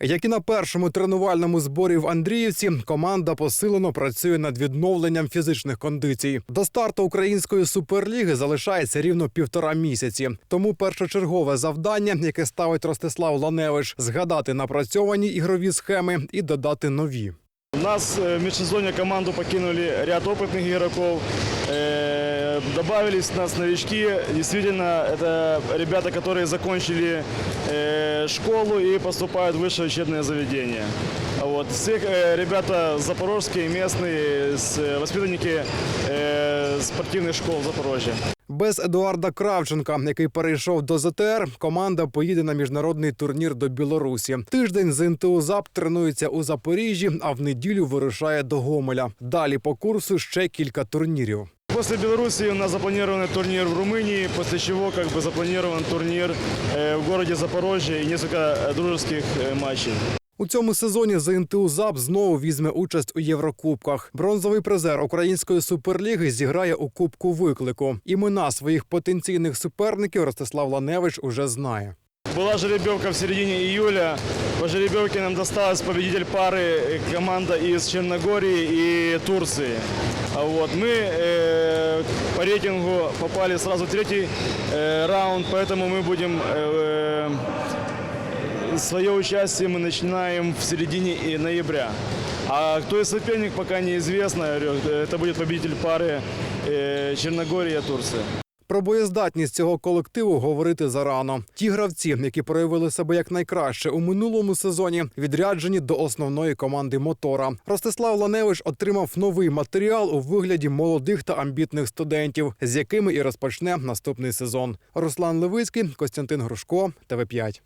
Як і на першому тренувальному зборі в Андріївці, команда посилено працює над відновленням фізичних кондицій. До старту української суперліги залишається рівно півтора місяці. Тому першочергове завдання, яке ставить Ростислав Ланевич, згадати напрацьовані ігрові схеми і додати нові У нас э, в межсезонье команду покинули ряд опытных игроков, э, добавились у нас новички. Действительно, это ребята, которые закончили э, школу и поступают в высшее учебное заведение. Вот. Все э, ребята запорожские, местные, с- э, воспитанники э, спортивных школ Запорожья. Без Едуарда Кравченка, який перейшов до ЗТР, команда поїде на міжнародний турнір до Білорусі. Тиждень з НТУ ЗАП тренується у Запоріжжі, а в неділю вирушає до Гомеля. Далі по курсу ще кілька турнірів. После Беларуси у нас запланированный турнир в Румынии, после чего как бы запланирован турнир э, в городе Запорожье и несколько э, дружеских э, матчей. У цьому сезоні ЗНТУ ЗАП знову візьме участь у Єврокубках. Бронзовий призер української суперліги зіграє у Кубку виклику. Імена своїх потенційних суперників Ростислав Ланевич уже знає. Была жеребьевка в середине июля. По жеребьевке нам досталась победитель пары э, команда из Черногории и Турции. А Вот. Мы э, по рейтингу попали сразу в третий э, раунд, поэтому мы будем... э, свое участие мы начинаем в середине и- ноября. А кто из соперник, пока неизвестно. Я говорю, Это будет победитель пары э, Черногория-Турция. Про боєздатність цього колективу говорити зарано. Ті гравці, які проявили себе як найкраще у минулому сезоні, відряджені до основної команди мотора. Ростислав Ланевич отримав новий матеріал у вигляді молодих та амбітних студентів, з якими і розпочне наступний сезон. Руслан Левицький, Костянтин Грушко, ТВ 5